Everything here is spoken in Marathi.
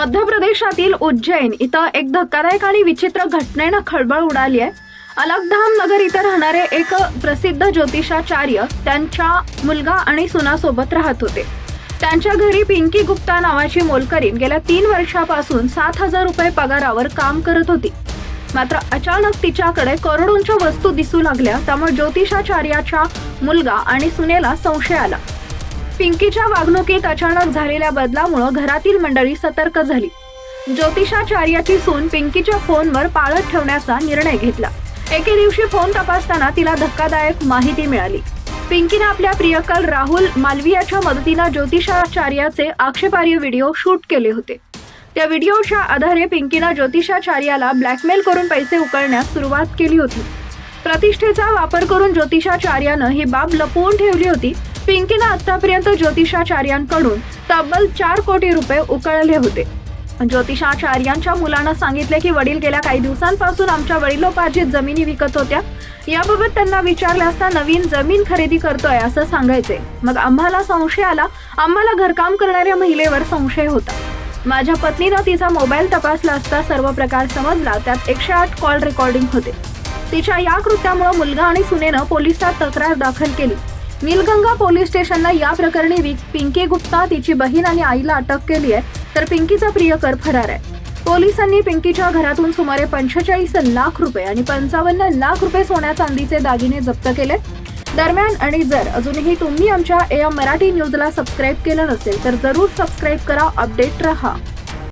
मध्य प्रदेशातील उज्जैन इथं एक धक्कादायक आणि विचित्र घटनेनं खळबळ उडाली आहे. अलगधाम नगर इथं राहणारे एक प्रसिद्ध ज्योतिषाचार्य त्यांच्या मुलगा आणि सुनासोबत राहत होते. त्यांच्या घरी पिंकी गुप्ता नावाची मोलकरीण गेल्या तीन वर्षापासून सात हजार रुपये पगारावर काम करत होती. मात्र अचानक तिच्याकडे करोडोंच्या वस्तू दिसू लागल्या त्यामुळे ज्योतिषाचार्याच्या मुलगा आणि सुनेला संशय आला. पिंकीच्या वागणुकीत अचानक झालेल्या बदलामुळं घरातील मंडळी सतर्क झाली. ज्योतिषाचार्याची सून पिंकीच्या फोनवर पाळत ठेवण्याचा निर्णय घेतला. एके दिवशी फोन तपासताना तिला धक्कादायक माहिती मिळाली. पिंकीने आपल्या प्रियकल राहुल मालवियाच्या मदतीनं ज्योतिषाचार्याचे आक्षेपार्ह व्हिडिओ शूट केले होते. त्या व्हिडिओच्या आधारे पिंकीनं ज्योतिषाचार्याला ब्लॅकमेल करून पैसे उकळण्यास सुरुवात केली होती. प्रतिष्ठेचा वापर करून ज्योतिषाचार्यानं ही बाब लपवून ठेवली होती पिंकीनं आतापर्यंत ज्योतिषाचार्यांकडून तब्बल चार कोटी रुपये उकळले होते. ज्योतिषाचार्यांच्या मुलानं सांगितले की वडील गेल्या काही दिवसांपासून आमच्या वडिलोपार्जित जमिनी विकत होत्या. याबाबत त्यांना विचारले असता नवीन जमीन खरेदी करतोय असं सांगायचे. मग आम्हाला संशय आला. आम्हाला घरकाम करणाऱ्या महिलेवर संशय होता. माझ्या पत्नीनं तिचा मोबाईल तपासला असता सर्व प्रकार समजला. त्यात एकशे आठ कॉल रेकॉर्डिंग होते. तिच्या या कृत्यामुळे मुलगा आणि सुनेनं पोलिसात तक्रार दाखल केली. नीलगंगा पोलीस स्टेशनला या प्रकरणी पिंकी गुप्ता तिची बहीण आणि आईला अटक केली आहे तर पिंकीचा प्रियकर फरार आहे. पोलिसांनी पिंकीच्या घरातून सुमारे पंचेचाळीस लाख रुपये आणि पंचावन्न लाख रुपये सोन्या चांदीचे दागिने जप्त केले. दरम्यान आणि जर अजूनही तुम्ही आमच्या ए मराठी न्यूजला सबस्क्राईब केलं नसेल तर जरूर सबस्क्राईब करा अपडेट रहा.